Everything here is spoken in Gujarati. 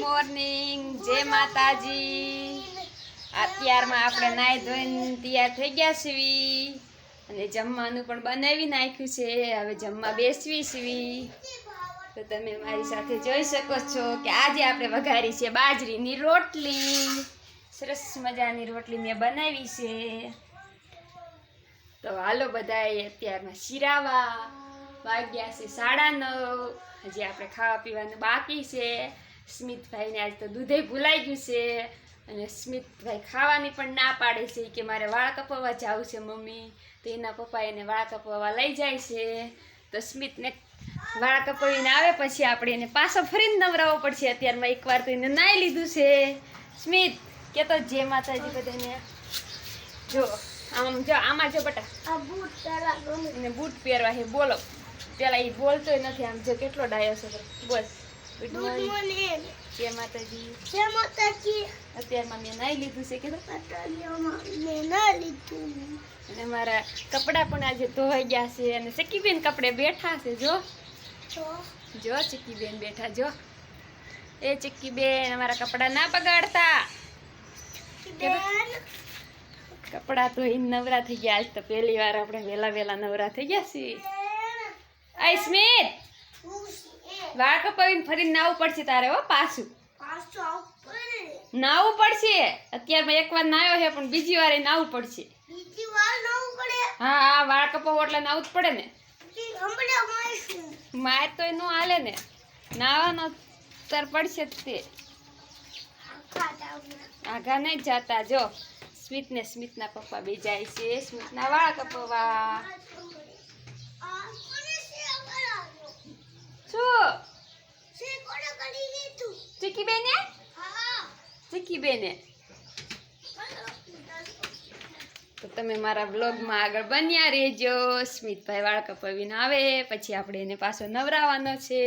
મોર્નિંગ જય માતાજી. અત્યારમાં આપણે નાહી ધોઈને તૈયાર થઈ ગયા છીએ અને જમવાનું પણ બનાવી નાખ્યું છે. હવે જમવા બેસવી છીએ તો તમે મારી સાથે જોઈ શકો છો કે આજે આપણે વઘારી છે બાજરીની રોટલી. સરસ મજાની રોટલી મેં બનાવી છે. તો હાલો બધાએ અત્યારમાં શિરાવા વાગ્યા છે સાડા નવ. હજી આપણે ખાવા પીવાનું બાકી છે. સ્મિતભાઈને આજ તો દૂધે ભૂલાઈ ગયું છે. અને સ્મિતભાઈ ખાવાની પણ ના પાડે છે કે મારે વાળ કપાવવા જવું છે મમ્મી. તો એના પપ્પા એને વાળ કપાવવા લઈ જાય છે. તો સ્મિતને વાળ કપાવીને આવે પછી આપણે એને પાછો ફરીને નવરાવવો પડશે. અત્યારમાં એકવાર તો એને નાઈ લીધું છે. સ્મિત કે તો જે માતાજી બધાને. જો આમ જો આમાં જો બટા. આ બૂટ તારા બૂટ પહેરવા હે બોલો. પેલા એ બોલતોય નથી આમ જો કેટલો ડાયો છે. બોલ. ગુડ ગુડ મોર્નિંગ મોર્નિંગ જય માતાજી જય માતાજી અત્યારમાં મેં નાઈ લીધું છે કીધું મેં ના લીધું. અને મારા કપડાં પણ આજે ધોવાઈ ગયા છે અને ચકીબેન કપડે બેઠા છે જો. જો. ચકીબેન બેઠા જો. એ ચકીબેન અમારા કપડાં ના બગાડતા. કપડા કપડાં તો એ નવરા થઈ ગયા. આજ તો પહેલી વાર આપણે વહેલા વહેલા નવરા થઈ ગયા છીએ. આઈ સ્મિત વાળ કપાવીને ફરીને નાવું પડશે તારે હો પાછું. નાવું પડશે. અત્યારમાં એકવાર નાયો છે પણ બીજી વાર નાવું પડશે. વાર હા હા વાળ કપાવો એટલે નાવું જ પડે ને. માર તો નો હાલે ને. નાવાનો તર પડશે તે. આઘા નહીં જાતા જો. સ્મિત ને સ્મિતના પપ્પા બે જાય છે સ્મિતના વાળ કપાવવા. ચીકી બેને ચીકી બેને તો તમે મારા બ્લોગમાં આગળ બન્યા રહેજો. સ્મિતભાઈ વાળ કપાવીને આવે, પછી આપણે એને પાછો નવરાવવાનો છે.